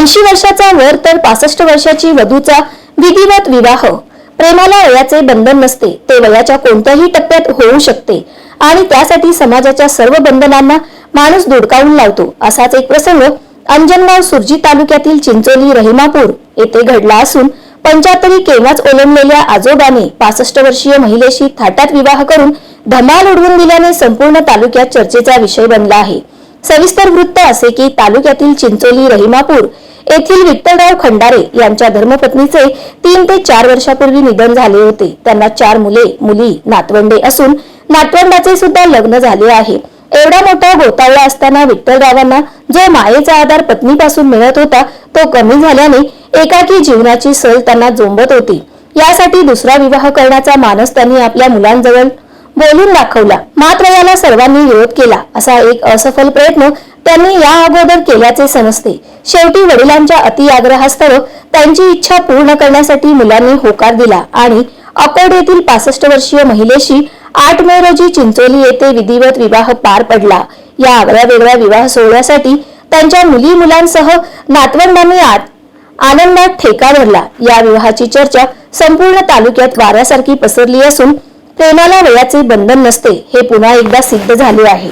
ऐंशी वर्षाचा वर तर पासष्ट वर्षाची वधूचा विधिवत विवाह. प्रेमाला वयाचे बंधन नसते ते वयाच्या कोणत्याही टप्प्यात होऊ शकते आणि त्यासाठी समाजाच्या सर्व बंधनांना माणूस धुडकावून लावतो असाच एक प्रसंग अंजनगाव सुरजी तालुक्यातील चिंचोली रहिमापूर येथे घडला असून पंचाहत्तरी केव्हाच ओलंबलेल्या आजोबाने पासष्ट वर्षीय महिलेशी थाटात विवाह करून धमाल उडवून दिल्याने संपूर्ण तालुक्यात चर्चेचा विषय बनला आहे. सविस्तर वृत्त असे की तालुक्यातील चिंचोली रहिमापूर येथील विठ्ठलराव खंडारे यांच्या धर्मपत्नीचे तीन ते चार वर्षापूर्वी निधन झाले होते. त्यांना चार मुले मुली नातवंडे असून नातवंडाचे सुद्धा लग्न झाले आहे. एवढा मोठा गोतावळा असताना विठ्ठलरावांना जो मायेचा आधार पत्नीपासून मिळत होता तो कमी झाल्याने एकाकी जीवनाची सल त्यांना जोंबत होती. यासाठी दुसरा विवाह करण्याचा मानस त्यांनी आपल्या मुलांजवळ बोलून दाखवला. मात्र याला सर्वांनी विरोध केला. असा एक असफल प्रयत्न त्यांनी या अगोदर केल्याचे समजते. शेवटी वडिलांच्या अतिआग्रहास्तव त्यांची इच्छा पूर्ण करण्यासाठी मुलांनी होकार दिला आणि अकोट येथील पासष्ट वर्षीय महिलेशी आठ मे रोजी चिंचोली येथे विधिवत विवाह पार पडला. या आगळ्या वेगळ्या विवाह सोहळ्यासाठी त्यांच्या मुली मुलांसह नातवंडांनी आत आनंदात ठेका धरला. या विवाहाची चर्चा संपूर्ण तालुक्यात वाऱ्यासारखी पसरली असून प्रेमाला वयाचे बंधन नसते. हे पुन्हा एकदा सिद्ध झाले आहे.